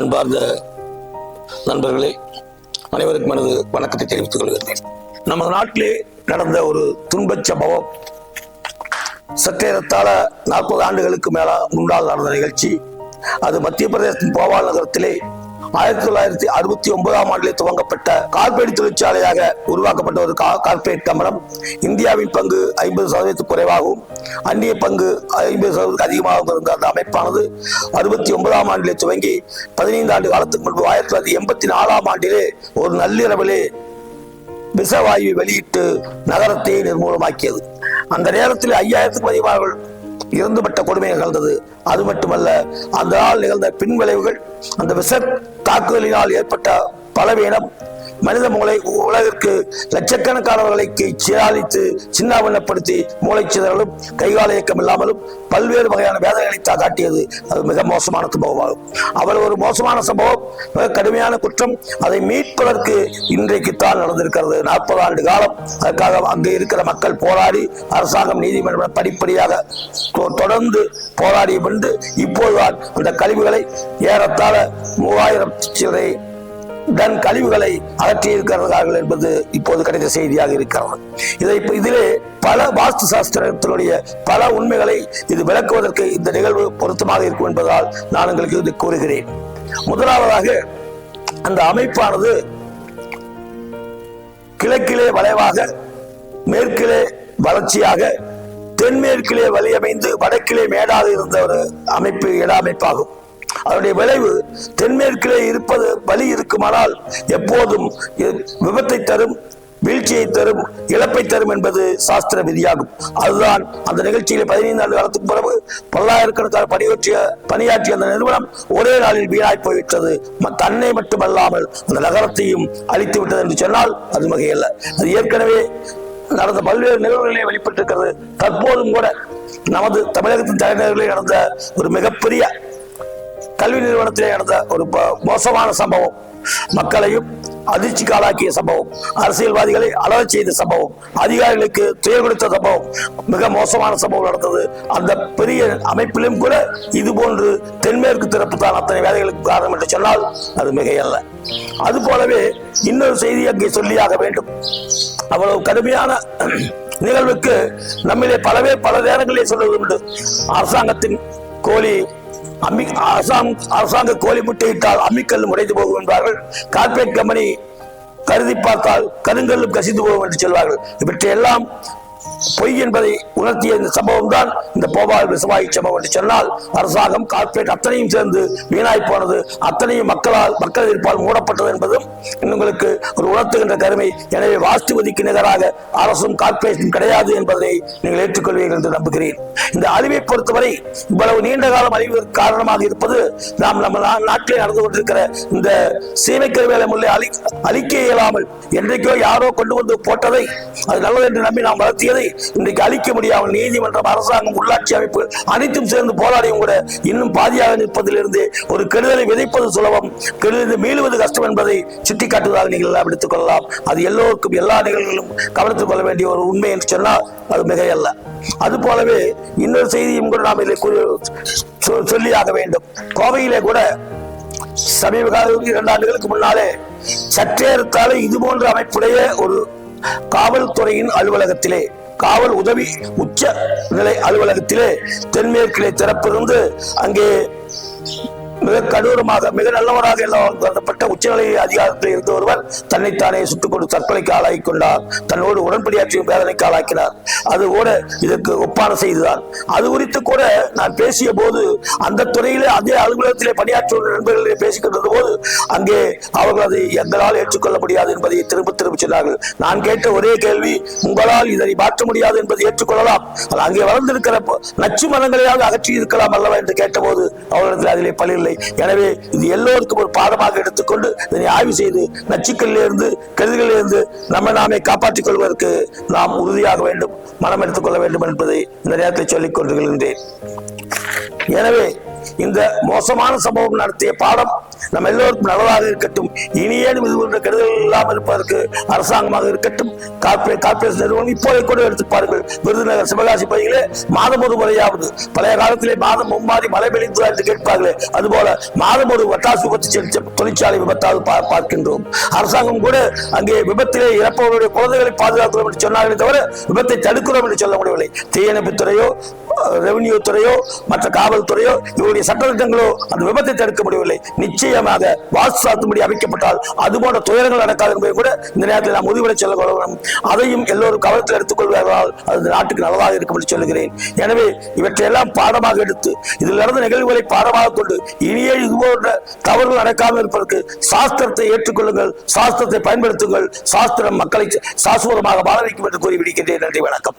அன்பார்ந்த நண்பர்களே அனைவருக்கும் எனது வணக்கத்தை தெரிவித்துக் கொள்கிறேன். நமது நாட்டிலே நடந்த ஒரு துன்பச் சம்பவம் சற்றேறத்தாழ நாற்பது ஆண்டுகளுக்கு மேல முன்னால் நடந்த நிகழ்ச்சி. அது மத்திய பிரதேசத்தின் போபால் நகரத்திலே ஆயிரத்தி தொள்ளாயிரத்தி அறுபத்தி ஒன்பதாம் ஆண்டில் துவங்கப்பட்ட கார்பரேட் தொழிற்சாலையாக உருவாக்கப்பட்ட ஒரு கா- கார்ப்பரேட் இந்தியாவின் பங்கு ஐம்பது சதவீதத்துக்கு குறைவாகவும் அந்நிய பங்கு ஐம்பது சதவீதத்துக்கு அதிகமாகவும் இருந்த அந்த அமைப்பானது அறுபத்தி ஒன்பதாம் ஆண்டிலே துவங்கி பதினைந்து ஆண்டு காலத்துக்கு முன்பு ஆயிரத்தி தொள்ளாயிரத்தி எண்பத்தி நாலாம் ஆண்டிலே ஒரு நள்ளிரவிலே விஷவாயுவை வெளியிட்டு நகரத்தை நிர்மூலமாக்கியது. அந்த நேரத்தில் ஐயாயிரத்துக்கும் அதிகமானவர்கள் இருந்துபட்ட கொடுமை நிகழ்ந்தது. அது மட்டுமல்ல அந்த நாள் நிகழ்ந்த பின் விளைவுகள் அந்த விஷ தாக்குதலினால் ஏற்பட்ட பலவீனம் மனித மூளை உலகிற்கு லட்சக்கணக்கானவர்களை சீராளித்து சின்னாவண்ணப்படுத்தி மூளைச்சிதறலும் கைகால இயக்கம் இல்லாமலும் பல்வேறு வகையான வேதனைகளை காட்டியது அது மிக மோசமான சம்பவமாகும். அவ்வளவு ஒரு மோசமான சம்பவம் மிக கடுமையான குற்றம். அதை மீட்பதற்கு இன்றைக்கு தான் நடந்திருக்கிறது. நாற்பது ஆண்டு காலம் அதற்காக அங்கே இருக்கிற மக்கள் போராடி அரசாங்கம் நீதிமன்றம் படிப்படியாக தொடர்ந்து போராடி வென்று இப்போதுதான் அந்த கழிவுகளை ஏறத்தாழ மூவாயிரம் சிறை தன் கழிவுகளை அகற்றியிருக்கிறார்கள் என்பது இப்போது கிடைத்த செய்தியாக இருக்கிறது. இதை இதிலே பல வாஸ்து சாஸ்திரத்தினுடைய பல உண்மைகளை இது விளக்குவதற்கு இந்த நிகழ்வு பொருத்தமாக இருக்கும் என்பதால் நான் உங்களுக்கு இது கூறுகிறேன். முதலாவதாக அந்த அமைப்பானது கிழக்கிலே வளைவாக மேற்கிலே வளர்ச்சியாக தென்மேற்கிலே வழியமைந்து வடக்கிலே மேடாக இருந்த ஒரு அமைப்பு இட அமைப்பாகும். அதனுடைய விளைவு தென்மேற்கிலே இருப்பது வலி இருக்குமானால் எப்போதும் விபத்தை தரும் வீழ்ச்சியை தரும் இழப்பை தரும் என்பது சாஸ்திர விதியாகும். அதுதான் அந்த நிகழ்ச்சியில் பதினைந்து ஆண்டு காலத்துக்கு பிறகு பல்லாயிரக்கணக்கான பணியாற்றிய பணியாற்றிய அந்த நிறுவனம் ஒரே நாளில் வீணாய் போய்விட்டது. தன்னை மட்டுமல்லாமல் அந்த நகரத்தையும் அழித்து விட்டது என்று சொன்னால் அது வகையல்ல. அது ஏற்கனவே நடந்த பல்வேறு நிகழ்வுகளிலே வெளிப்பட்டிருக்கிறது. தற்போதும் கூட நமது தமிழகத்தின் தலைநகரிலே நடந்த ஒரு மிகப்பெரிய கல்வி நிறுவனத்திலே நடந்த ஒரு ப- மோசமான சம்பவம். மக்களையும் அதிர்ச்சிக்கு ஆளாக்கிய சம்பவம். அரசியல்வாதிகளை அலர செய்த சம்பவம். அதிகாரிகளுக்கு துயர் கொடுத்த சம்பவம். மிக மோசமான சம்பவம் நடந்தது. அந்த பெரிய அமைப்பிலும் கூட இது போன்று தென்மேற்கு திறப்பு தான் அத்தனை வேலைகளுக்கு காரணம் என்று சொன்னால் அது மிகையல்ல. அது போலவே இன்னொரு செய்தி அங்கே சொல்லியாக வேண்டும். அவ்வளவு கடுமையான நிகழ்வுக்கு நம்மிலே பலவே பல நேரங்களிலே சொல்வது உண்டு அரசாங்கத்தின் கோழி அம்மி அரசாங்க அரசாங்க கோழி முட்டையிட்டால் அம்மிக்கல் உடைந்து போகும் என்பார்கள். கார்ப்பரேட் கம்பெனி கருதி பார்த்தால் கருங்கல்லும் கசிந்து போகும் என்று சொல்வார்கள். இவற்றையெல்லாம் பொய் என்பதை உணர்த்திய இந்த சம்பவம் தான் இந்த போபால் விசவாயி சம்பவம் என்று சொன்னால் அரசாங்கம் கார்ப்பரேட் அத்தனையும் சேர்ந்து வீணாய் போனது. அத்தனையும் மக்களால் மக்கள் எதிர்ப்பால் மூடப்பட்டது என்பதும் உங்களுக்கு ஒரு உணர்த்துகின்ற கருமை. எனவே வாஸ்துவதிக்கு நிகராக அரசும் கார்ப்பரேஷன் கிடையாது என்பதை நீங்கள் ஏற்றுக்கொள்வீர்கள் என்று நம்புகிறேன். இந்த அழிவை பொறுத்தவரை இவ்வளவு நீண்ட காலம் அழிவதற்கு காரணமாக இருப்பது நாம் நம்ம நாட்டில் நடந்து கொண்டிருக்கிற இந்த சீமைக்கரு வேலை முல்லை அழி அழிக்க இயலாமல் என்றைக்கோ யாரோ கொண்டு வந்து போட்டதை அது நல்லது என்று நம்பி நாம் வளர்த்தியதை இன்றைக்கு அழிக்க முடியாமல் நீதிமன்றம் அரசாங்கம் உள்ளாட்சி அமைப்பு அனைத்தும் சேர்ந்து போராடியும் கூட இன்னும் பாதியாக நிற்பதிலிருந்து ஒரு கெடுதலை விதைப்பது சுலபம். கெடுதலை மீளுவது கஷ்டம் என்பதை சுட்டிக்காட்டுவதாக நீங்கள் எல்லாம் எடுத்துக் கொள்ளலாம். அது எல்லோருக்கும் எல்லா நிகழ்வுகளும் கவனத்தில் கொள்ள வேண்டிய ஒரு உண்மை என்று சொன்னால் அது மிகையல்ல. அது போலவே இன்னொரு செய்தியும் கூட நாம் இதில் சொல்லியாக வேண்டும். கோவையிலே கூட சமீப காலத்தில் இரண்டு ஆண்டுகளுக்கு முன்னாலே சற்றேறத்தாழ இது போன்ற அமைப்புடைய ஒரு காவல்துறையின் அலுவலகத்திலே காவல் உதவி உச்ச நிலை அலுவலகத்திலே தென்மேற்கிலே திறப்பிருந்து அங்கே மிக கடூரமாக மிக நல்லவராக எல்லாம் கருதப்பட்ட உச்சநிலை அதிகாரத்தில் இருந்த ஒருவர் தன்னைத்தானே சுட்டுக் கொண்டு தற்கொலைக்கு ஆளாகி கொண்டார். தன்னோடு உடன்படியாற்றியும் வேதனைக்கு ஆளாக்கினார். அது கூட இதற்கு ஒப்பான செய்துதான். அது குறித்து கூட நான் பேசிய போது அந்த துறையிலே அதே அலுவலகத்திலே பணியாற்றும் நண்பர்களே பேசிக்கொண்டிருந்த போது அங்கே அவர்கள் அதை எங்களால் ஏற்றுக்கொள்ள முடியாது என்பதை திரும்ப திரும்ப சொன்னார்கள். நான் கேட்ட ஒரே கேள்வி உங்களால் இதனை மாற்ற முடியாது என்பதை ஏற்றுக்கொள்ளலாம். அங்கே வளர்ந்திருக்கிற நச்சு மரங்களையாவது அகற்றி இருக்கலாம் அல்லவா என்று கேட்டபோது அவர்களுக்கு அதிலே இல்லை. எனவே இது எல்லோருக்கும் ஒரு பாடமாக எடுத்துக்கொண்டு இதனை ஆய்வு செய்து நச்சுக்களிலிருந்து கருதிகளிலிருந்து நம்ம நாமே காப்பாற்றிக் கொள்வதற்கு நாம் உறுதியாக வேண்டும் மனம் எடுத்துக்கொள்ள வேண்டும் என்பதை இந்த நேரத்தில் சொல்லிக் கொண்டு எனவே இந்த மோசமான சம்பவம் நடத்திய பாடம் நம்ம எல்லோருக்கும் நல்லதாக இருக்கட்டும். இனியேனும் இது போன்ற கெடுதல் இல்லாமல் இருப்பதற்கு அரசாங்கமாக இருக்கட்டும். கார்ப்பரேட் கார்ப்பரேட் நிறுவனம் இப்போதை கூட எடுத்து பாருங்கள். விருதுநகர் சிவகாசி பகுதியிலே மாதம் ஒரு முறையாவது பழைய காலத்திலே மாதம் மும்மாறி மழை பெய்ததா என்று கேட்பார்களே. அதுபோல மாதம் ஒரு வட்டாசு விபத்து செலுத்த தொழிற்சாலை விபத்தாவது பா- பார்க்கின்றோம். அரசாங்கம் கூட அங்கே விபத்திலே இறப்பவர்களுடைய குழந்தைகளை பாதுகாக்கிறோம் என்று சொன்னார்களே தவிர விபத்தை தடுக்கிறோம் என்று சொல்ல முடியவில்லை. தீயணைப்புத்துறையோ ரெவன்யூ துறையோ மற்ற காவல்துறையோ இவருடைய சட்டத்திட்டங்களோ அந்த விபத்தை தடுக்க முடியவில்லை. நிச்சயமாக வாசு சாத்தும்படி அமைக்கப்பட்டால் அது போன்ற துயரங்கள் நடக்காது என்பதை கூட இந்த நேரத்தில் நாம் உறுதிபட செல்ல வேண்டும். அதையும் எல்லோரும் கவனத்தில் எடுத்துக்கொள்வதால் அது நாட்டுக்கு நல்லதாக இருக்கும் என்று சொல்லுகிறேன். எனவே இவற்றையெல்லாம் பாடமாக எடுத்து இதில் நடந்த நிகழ்வுகளை பாடமாக கொண்டு இனியே இது போன்ற தவறுகள் நடக்காமல் இருப்பதற்கு சாஸ்திரத்தை ஏற்றுக்கொள்ளுங்கள் சாஸ்திரத்தை பயன்படுத்துங்கள் சாஸ்திரம் மக்களை சாஸ்வதமாக வாழ வைக்கும் என்று கூறி விடுகின்றேன் நன்றி வணக்கம்.